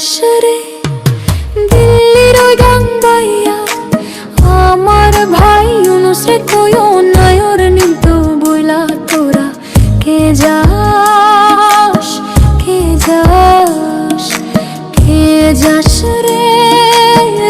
হাসরে দিল্লির ওই গান গাইয়া আমার ভাই অনুসরে তুই অনায়র নিত বইলা তোরা, কে যাস কে যাস কে যাস রে?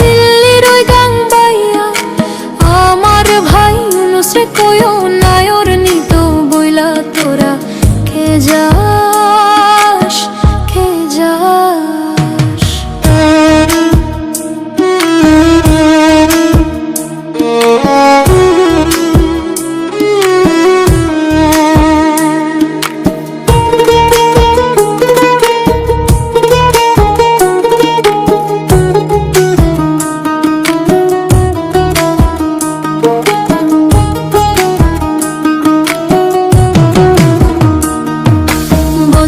দিল্লির ওই গান গাইয়া আমার ভাই অনুসরে তুই অনায়র নিত বইলা তোরা, কে যাস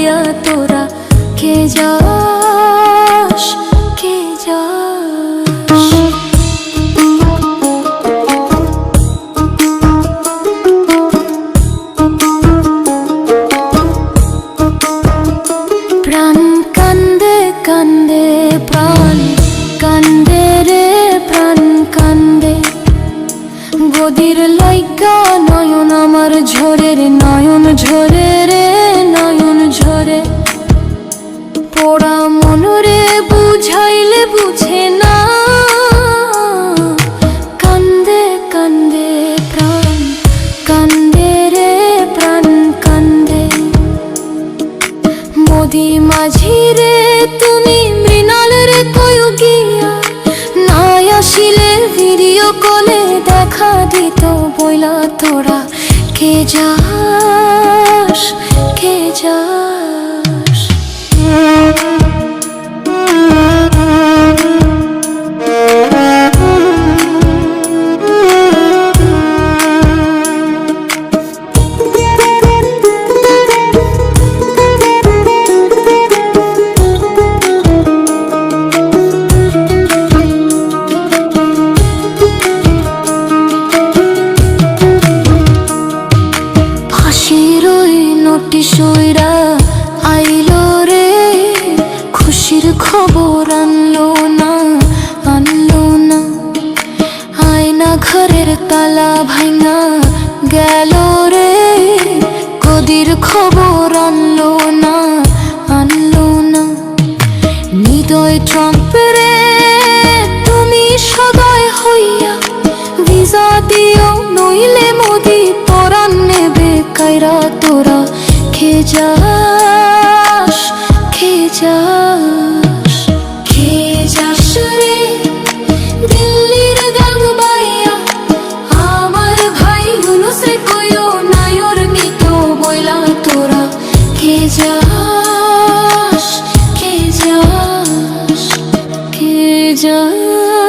ধায়া তোরা, কে যাস, কে প্রাণ কান্দে কান্দে প্রাণ, কান্দে রে প্রাণ কান্দে। গদির লাইকা নয়ন, আমার ঝরে রে নয়ন ঝরে রে। ঝরে। পোড়া মনরে বুঝাইলে বুঝে না। কান্দে কান্দে প্রাণ, কান্দে রে প্রাণ, কান্দে। মোদি মাঝি রে, তুমি মৃণাল রে, কয়ু গিয়া। নাই আসিলে ভিডিও কলে দেখা দিত বইলা তোরা। কে যাস ওইরা আইলো রে, খুশির খবর আনলো না আনলো না। আয়না ঘরের তালা ভাঙা গেল রে, কদির খবর আনলো না আনলো না। হৃদয় ট্রাম্পেরে তুমি সদয় হইয়া ভিসা দিও, নইলে মোদি যাস খে যাস খে যাস রে? দিল্লির বাইয়া আমার ভাই হুনুসে কইও নায়র নিত বইলা তোরা। কে যাস কে যাস যাস।